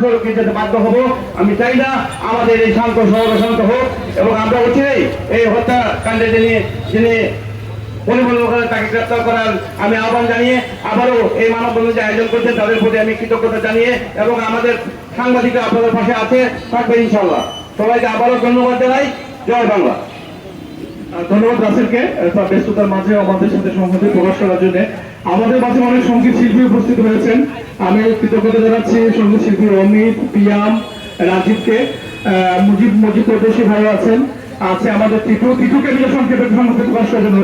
যেতে বাধ্য হব। আমি চাই না আমাদের এই শান্ত শহর হোক এবং আমরা এই হত্যাকাণ্ডে যিনি যিনি পরিবহন তাকে গ্রেপ্তার করার আমি আহ্বান জানিয়ে আবারও এই যে আয়োজন করছেন, তাদের প্রতি আমি কৃতজ্ঞতা জানিয়ে এবং আমাদের সাংবাদিকরা আপনাদের পাশে আছে থাকবে ইনশাল্লাহ সবাইকে আবারও ধন্যবাদ জানাই। জয় বাংলা। ধন্যবাদ রাসেলকে। তার ব্যস্ততার মাঝে আমাদের সাথে সংহতি প্রকাশ করার জন্য আমাদের মাঝে অনেক সংগীত শিল্পী উপস্থিত হয়েছেন আমি কৃতজ্ঞতা জানাচ্ছি সংগীত শিল্পী অমিত, পিয়াম, রাজীবকে। মুজিব মুজিব প্রদর্শী ভাই আছেন। আছে আমাদের টিটু। টিটুকে নিয়ে সংক্ষেপে সংহতি প্রকাশ করার জন্য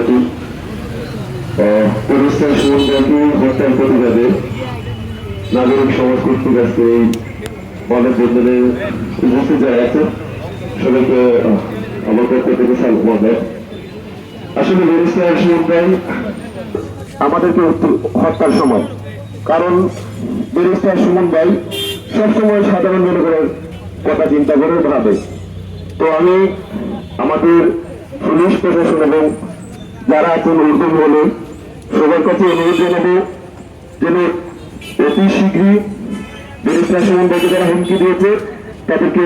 আমাদেরকে হত্যার সময়। কারণ ব্যারিস্টার সুমন ভাই সবসময় সাধারণ জনগণের কথা চিন্তা করে ভাবে। তো আমি আমাদের পুলিশ প্রশাসন এবং যারা আছেন উদ্যম হলে সবার কাছে অনুরোধ জানাব যেন অতি শীঘ্রই ব্যারিস্টার সুমন ভাইকে যারা হুমকি দিয়েছে, তাদেরকে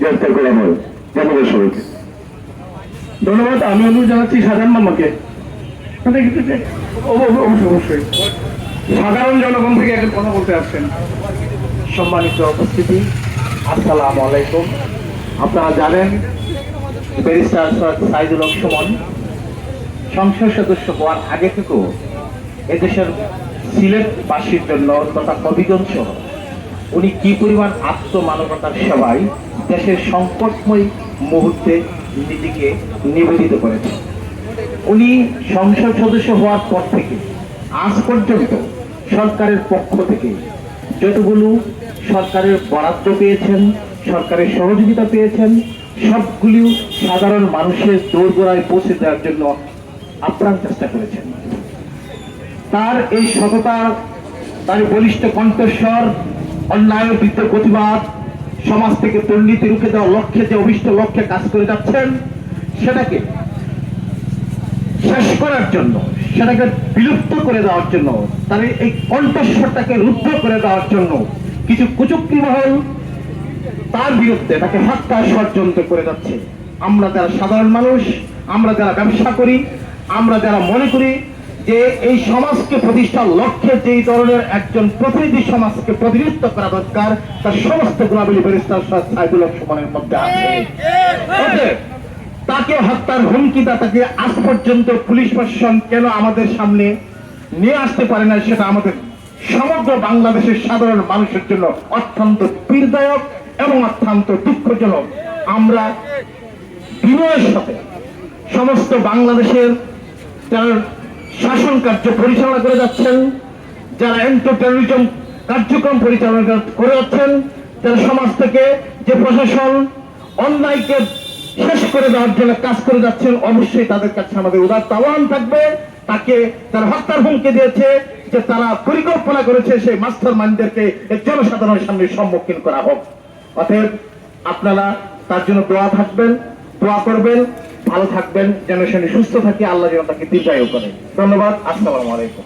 গ্রেফতার করা হয়। ধন্যবাদ সবাইকে। ধন্যবাদ, আমি অনুরোধ জানাচ্ছি সাধারণ মামাকে। অবশ্যই অবশ্যই। সাধারণ জনগণ থেকে একটা কথা বলতে আসছেন। সম্মানিত উপস্থিতি, আসসালামু আলাইকুম। আপনারা জানেন, ব্যারিস্টার সৈয়দ সাইদুল হক সংসদ সদস্য হওয়ার আগে থেকেও এদেশের সিলেটবাসীর জন্য তথা কবিগঞ্জ উনি কি পরিমাণ আত্মমানবতার সেবায় দেশের সংকটময় মুহূর্তে নিজেকে নিবেদিত করেছেন। উনি সংসদ সদস্য হওয়ার পর থেকে আজ পর্যন্ত সরকারের পক্ষ থেকে যতগুলো সরকারের বরাদ্দ পেয়েছেন, সরকারের সহযোগিতা পেয়েছেন, সবগুলি সাধারণ মানুষের দোরগোড়ায় পৌঁছে দেওয়ার জন্য আপ্রাণ চেষ্টা করেছেন। তার এই সততা, তার বলিষ্ঠ কণ্ঠস্বর, অন্যায় বৃদ্ধ প্রতিবাদ, সমাজ থেকে দুর্নীতি রুখে দেওয়ার লক্ষ্যে যে অভিষ্ট লক্ষ্যে কাজ করে যাচ্ছেন, সেটাকে শেষ করার জন্য সেটাকে বিলুপ্ত করে দেওয়ার জন্য তার এই কণ্ঠস্বরটাকে রুদ্ধ করে দেওয়ার জন্য কিছু কুচুক্তি মহল তার বিরুদ্ধে তাকে হত্যা ষড়যন্ত্র করে যাচ্ছে আমরা যারা সাধারণ মানুষ আমরা যারা ব্যবসা করি আমরা যারা মনে করি যে এই সমাজকে প্রতিষ্ঠার লক্ষ্যে যেই ধরনের একজন প্রতিনিধি সমাজকে প্রতিনিধিত্ব করা দরকার তার সমস্ত গুণাবলী সাইদুল হক সুমনের মধ্যে আছে তাকে হত্যার হুমকিটা তাকে আজ পর্যন্ত পুলিশ প্রশাসন কেন আমাদের সামনে নিয়ে আসতে পারে না সেটা আমাদের সমগ্র বাংলাদেশের সাধারণ মানুষের জন্য অত্যন্ত পীড়দায়ক এবং অত্যন্ত দুঃখজনক। আমরা বিনয়ের সাথে সমস্ত বাংলাদেশের যারা শাসন কার্য পরিচালনা করে যাচ্ছেন, যারা এন্টো টেরোরিজম কার্যক্রম পরিচালনা করে যাচ্ছেন, যারা সমাজ থেকে যে প্রশাসন অন্যায়কে শেষ করে দেওয়ার জন্য কাজ করে যাচ্ছেন, অবশ্যই তাদের কাছে আমাদের উদার আহ্বান থাকবে। তাকে তারা হত্যার হুমকি দিয়েছে, যে তারা পরিকল্পনা করেছে সেই মাস্টার মাইন্ডদেরকে জনসাধারণের সামনে সম্মুখীন করা হোক। অতএব আপনারা তার জন্য দোয়া থাকবেন, দোয়া করবেন, ভালো থাকবেন, যেন সে সুস্থ থাকে, আল্লাহ যেন তাকে দীর্ঘায়ু করে। ধন্যবাদ, আসসালামু আলাইকুম।